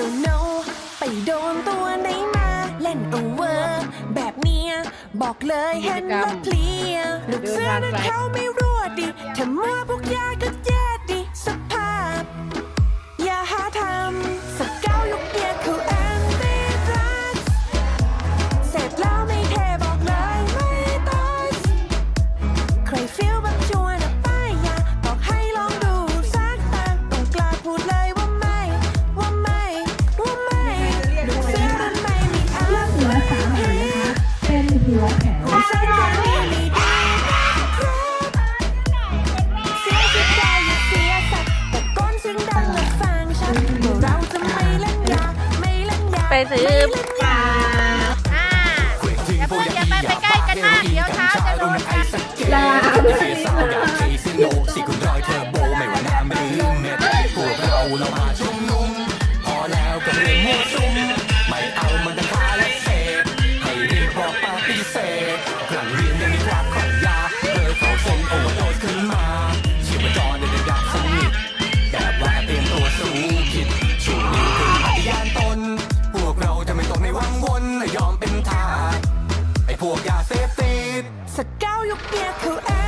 no no ไปโดนตัวไหนมา เล่นเอาเวแบบเนี้ย บอกเลยเห็นแล้วเพลียลูกเสื้อนั้นเขาไม่รั่วดิถ้าเมื่อพวกยาก็เจ๊ ไปซื้อปลาอ่าอย่าเพิ่งอย่ไปไปใกล้กันมากเดี๋ยวเท้าจะโดนกันลาสิคุณรอยเธอโบไม่ว่าน้ำรือเม็ดพวกเราเรามาชุมนุม พอแล้วกับเรื่องมั่วซุ่ม 高又变可爱